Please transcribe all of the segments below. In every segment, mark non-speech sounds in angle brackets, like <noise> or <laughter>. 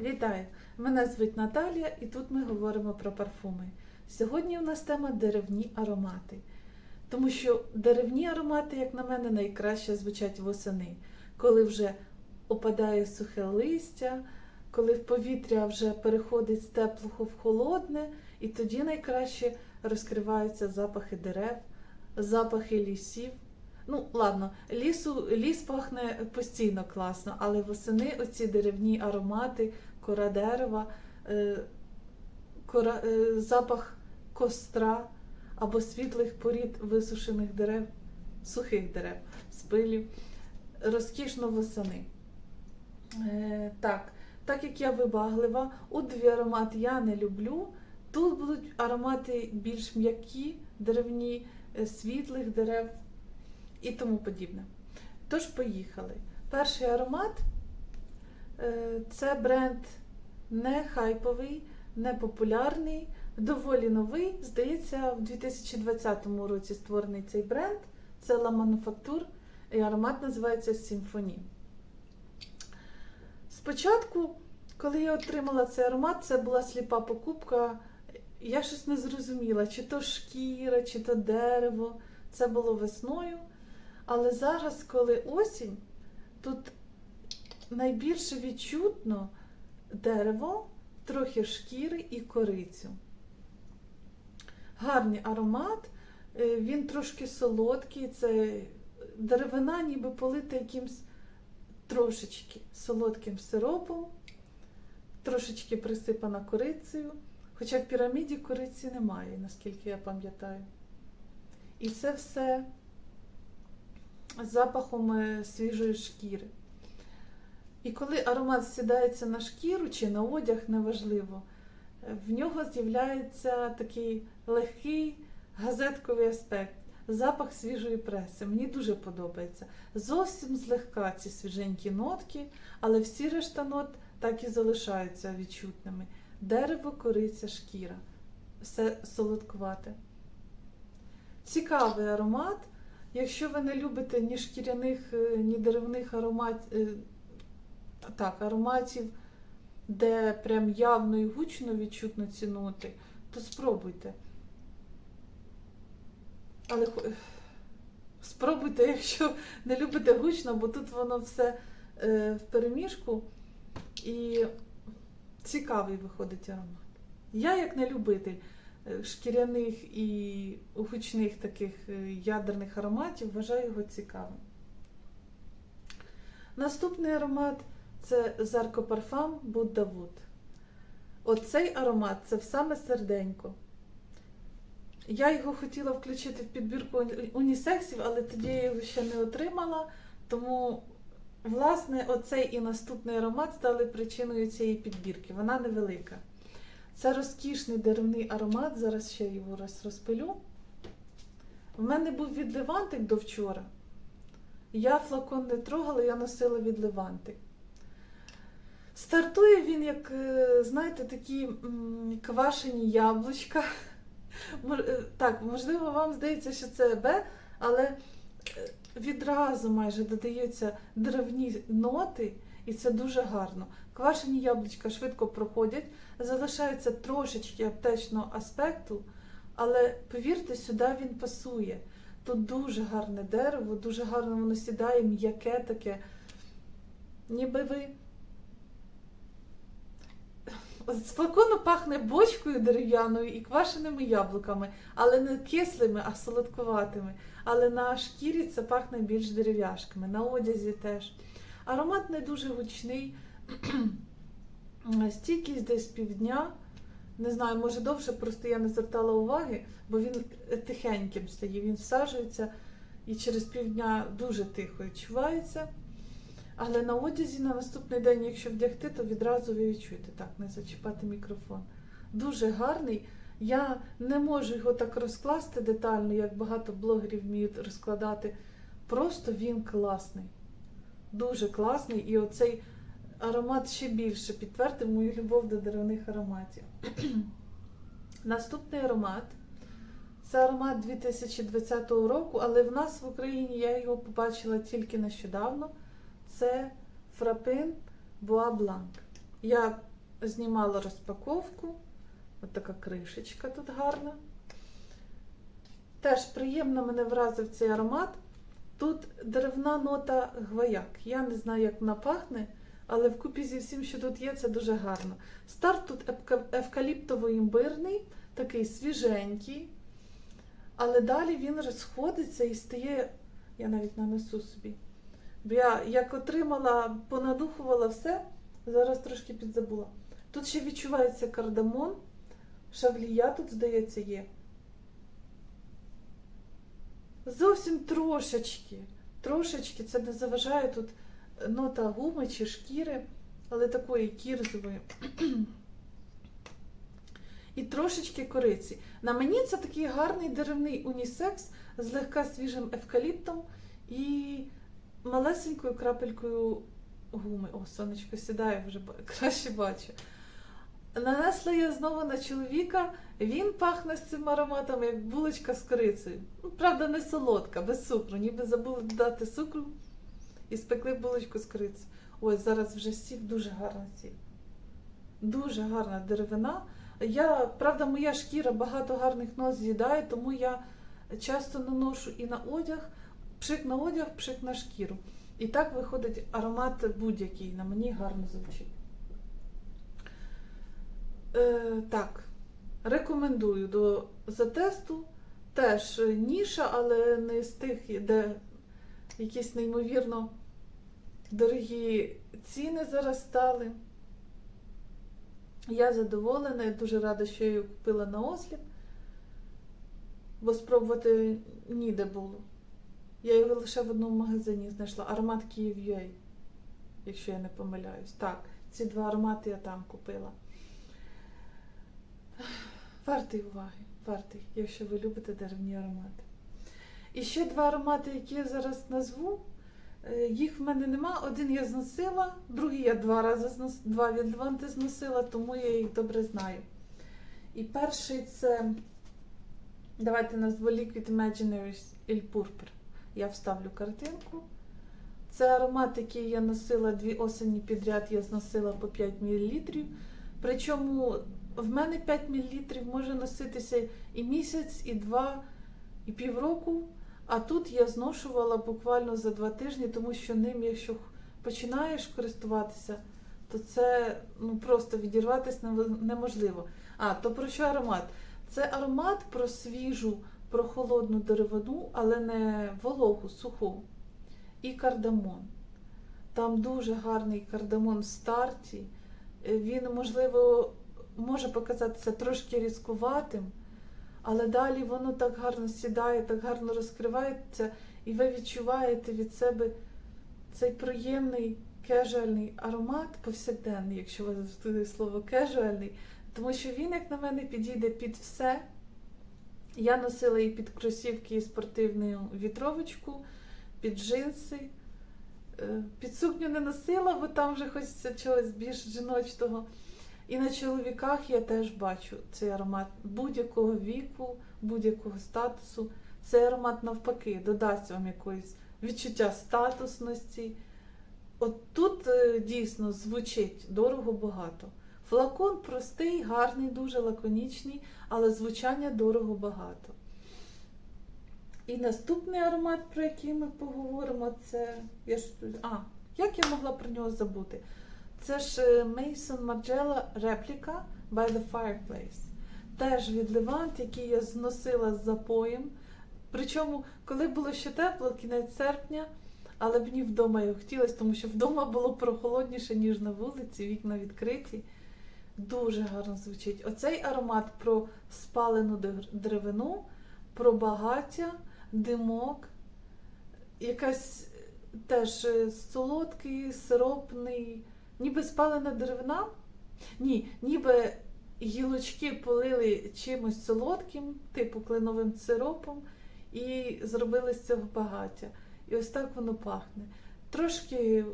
Вітаю! Мене звуть Наталія і тут ми говоримо про парфуми. Сьогодні у нас тема деревні аромати. Тому що деревні аромати, як на мене, найкраще звучать восени, коли вже опадає сухе листя, коли в повітря вже переходить з теплого в холодне, і тоді найкраще розкриваються запахи дерев, запахи лісів. Ну, ладно, лісу, ліс пахне постійно класно, але восени оці деревні аромати, кора дерева, е, кора, е, запах костра або світлих порід висушених дерев, сухих дерев, спилів, розкішно восени. Е, так, так як я вибаглива, удві аромат я не люблю. Тут будуть аромати більш м'які, деревні, е, світлих дерев і тому подібне. Тож, поїхали. Перший аромат е, це бренд не хайповий, не популярний, доволі новий. Здається, в 2020 році створений цей бренд. Це La Manufacture, і аромат називається Symphony. Спочатку, коли я отримала цей аромат, це була сліпа покупка. Я щось не зрозуміла, чи то шкіра, чи то дерево. Це було весною. Але зараз, коли осінь, тут найбільше відчутно дерево, трохи шкіри і корицю. Гарний аромат, е, він трошки солодкий, це деревина ніби полита якимсь трошечки солодким сиропом, трошечки присипана корицею. Хоча в піраміді кориці немає, наскільки я пам'ятаю. І це все запахом е, свіжої шкіри. І коли аромат сідається на шкіру чи на одяг, неважливо, е, в нього з'являється такий легкий газетковий аспект, запах свіжої преси. Мені дуже подобається. Зовсім злегка ці свіженькі нотки, але всі решта нот так і залишаються відчутними. Дерево, кориця, шкіра. Все солодкувате. Цікавий аромат. Якщо ви не любите ні шкіряних, е, ні деревних ароматів, так, ароматів, де прям явно і гучно відчутно ці ноти, то спробуйте. Але спробуйте, <laughs> якщо не любите гучно, бо тут воно все е, в переміжку і цікавий виходить аромат. Я, як не любитель е, шкіряних і гучних таких е, ядерних ароматів, вважаю його цікавим. Наступний аромат це Parfum Buddha Wood. Оцей аромат це в саме серденько. Я його хотіла включити в підбірку унісексів, але тоді я його ще не отримала. Тому, власне, оцей і наступний аромат стали причиною цієї підбірки. Вона невелика. Це розкішний деревний аромат, зараз ще його раз розпилю. В мене був відливантик до вчора. Я флакон не трогала, я носила відливантик. Стартує він, як, е, знаєте, такі квашені яблучка. Е, Так, можливо, вам здається, що це Б, але е, відразу майже додаються деревні ноти, і це дуже гарно. Квашені яблучка швидко проходять, залишається трошечки аптечного аспекту, але повірте, сюди він пасує. Тут дуже гарне дерево, дуже гарно воно сідає, м'яке таке. Ніби ви. З флакону пахне бочкою дерев'яною і квашеними яблуками, але не кислими, а солодкуватими. Але на шкірі це пахне більш дерев'яшками, на одязі теж. Аромат не дуже гучний, <clears throat> стійкість десь півдня. Не знаю, може довше, просто я не звертала уваги, бо він тихеньким стає, він всаджується і через півдня дуже тихо відчувається. Але на одязі на наступний день, якщо вдягти, то відразу ви відчуєте так, не зачіпати мікрофон. Дуже гарний. Я не можу його так розкласти детально, як багато блогерів вміють розкладати. Просто він класний. Дуже класний. І оцей аромат ще більше підтвердив мою любов до деревних ароматів. <clears throat> Наступний аромат це аромат 2020 року, але в нас в Україні я його побачила тільки нещодавно. Це Фрапин Blanc. Я знімала розпаковку. От така кришечка тут гарна. Теж приємно мене вразив цей аромат. Тут деревна нота гвояк. Я не знаю, як вона пахне, але вкупі зі всім, що тут є, це дуже гарно. Старт тут евка- евкаліптово-імбирний, такий свіженький. Але далі він розходиться і стає. Я навіть нанесу собі. Я як отримала, понадухувала все, зараз трошки підзабула. Тут ще відчувається кардамон, шавлія тут, здається, є. Зовсім трошечки. Трошечки це не заважає тут нота гуми чи шкіри, але такої кірзової. І трошечки кориці. На мені це такий гарний деревний унісекс з легка свіжим евкаліптом і малесенькою крапелькою гуми. О, сонечко сідає, вже <laughs> краще бачу. Нанесла я знову на чоловіка. Він пахне з цим ароматом, як булочка з корицею. Ну, правда, не солодка, без цукру. Ніби забули додати цукру і спекли булочку з корицею. Ой, зараз вже сів дуже гарно сів. Дуже гарна деревина. Я, правда, моя шкіра багато гарних нот з'їдає, тому я часто наношу і на одяг, пшик на одяг, пшик на шкіру. І так виходить аромат будь-який. На мені гарно звучить. Е, так, рекомендую до затесту. Теж ніша, але не з тих, де якісь неймовірно дорогі ціни зараз стали. Я задоволена, я дуже рада, що я її купила на осліп, бо спробувати ніде було. Я його лише в одному магазині знайшла. Аромат Київ.UA, якщо я не помиляюсь. Так, ці два аромати я там купила. Вартий уваги, вартий, якщо ви любите деревні аромати. І ще два аромати, які я зараз назву. Е, Їх в мене нема. Один я зносила, другий я два рази знос... два відванти зносила, тому я їх добре знаю. І перший це, давайте назву Liquid Imaginaries Il Purpur. Я вставлю картинку. Це аромат, який я носила дві осені підряд, я зносила по 5 мл. Причому в мене 5 мл може носитися і місяць, і два, і півроку. А тут я зношувала буквально за два тижні, тому що ним, якщо починаєш користуватися, то це ну, просто відірватися неможливо. А, то про що аромат? Це аромат про свіжу, про холодну деревину, але не вологу, суху. І кардамон. Там дуже гарний кардамон в старті. Він, можливо, може показатися трошки різкуватим, але далі воно так гарно сідає, так гарно розкривається, і ви відчуваєте від себе цей приємний кежуальний аромат повсякденний, якщо ви слово кежуальний, тому що він, як на мене, підійде під все. Я носила і під кросівки, і спортивну вітровочку, під джинси. Е, Під сукню не носила, бо там вже хочеться чогось більш жіночного. І на чоловіках я теж бачу цей аромат будь-якого віку, будь-якого статусу. Цей аромат навпаки додасть вам якоїсь відчуття статусності. От тут е, дійсно звучить дорого-багато. Флакон простий, гарний, дуже лаконічний, але звучання дорого-багато. І наступний аромат, про який ми поговоримо, це. Я ж... А, як я могла про нього забути? Це ж Mason Margiela Replica by the Fireplace. Теж від Левант, який я зносила з запоєм. Причому, коли було ще тепло, кінець серпня, але мені вдома його хотілося, тому що вдома було прохолодніше, ніж на вулиці, вікна відкриті. Дуже гарно звучить. Оцей аромат про спалену деревину, про багаття, димок, якась е, теж е, солодкий, сиропний, ніби спалена деревина. Ні, ніби гілочки полили чимось солодким, типу кленовим сиропом, і зробили з цього багаття. І ось так воно пахне. Трошки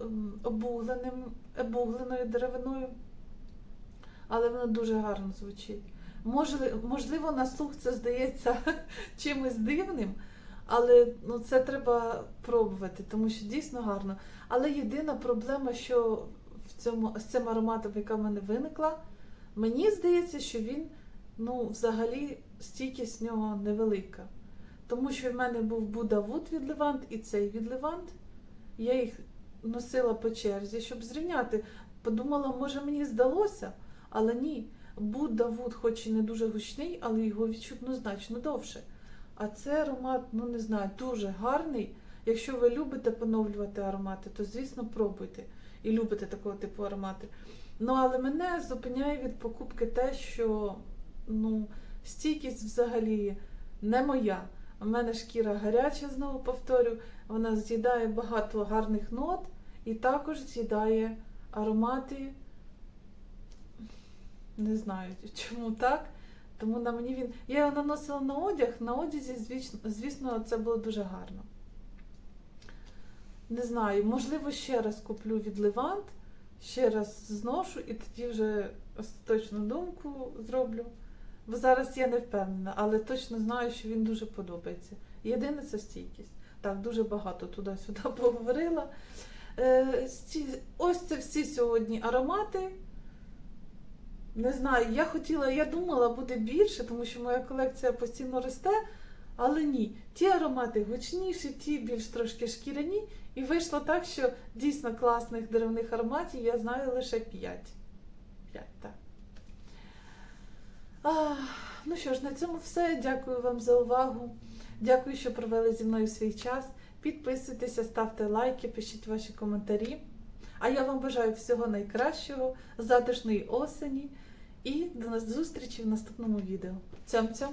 ем, обугленим, обугленою деревиною, але воно дуже гарно звучить. Можливо, на слух це здається <laughs> чимось дивним, але ну, це треба пробувати, тому що дійсно гарно. Але єдина проблема, що в цьому, з цим ароматом, яка в мене виникла, мені здається, що він ну, взагалі стійкість нього невелика. Тому що в мене був Буда Вуд від Левант і цей від Левант. Я їх носила по черзі, щоб зрівняти. Подумала, може мені здалося, але ні. Будда Вуд, хоч і не дуже гучний, але його відчутно значно довше. А цей аромат, ну не знаю, дуже гарний. Якщо ви любите поновлювати аромати, то звісно пробуйте і любите такого типу аромати. Ну, але мене зупиняє від покупки те, що ну, стійкість взагалі не моя. У мене шкіра гаряча, знову повторю, вона з'їдає багато гарних нот і також з'їдає аромати. Не знаю, <laughs> чому так. Тому на мені він. Я його наносила на одяг, на одязі, звісно, це було дуже гарно. Не знаю, можливо, ще раз куплю від Левант, ще раз зношу і тоді вже остаточну думку зроблю. Бо зараз я не впевнена, але точно знаю, що він дуже подобається. Єдине це стійкість. Так, дуже багато туди-сюди <laughs> поговорила. Е, ось це всі сьогодні аромати. Не знаю, я хотіла, я думала, буде більше, тому що моя колекція постійно росте, але ні. Ті аромати гучніші, ті більш трошки шкіряні. І вийшло так, що дійсно класних деревних ароматів я знаю лише 5. 5, так. А, ну що ж, на цьому все. Дякую вам за увагу. Дякую, що провели зі мною свій час. Підписуйтеся, ставте лайки, пишіть ваші коментарі. А я вам бажаю всього найкращого, затишної осені і до зустрічі в наступному відео. Цьом-цьом!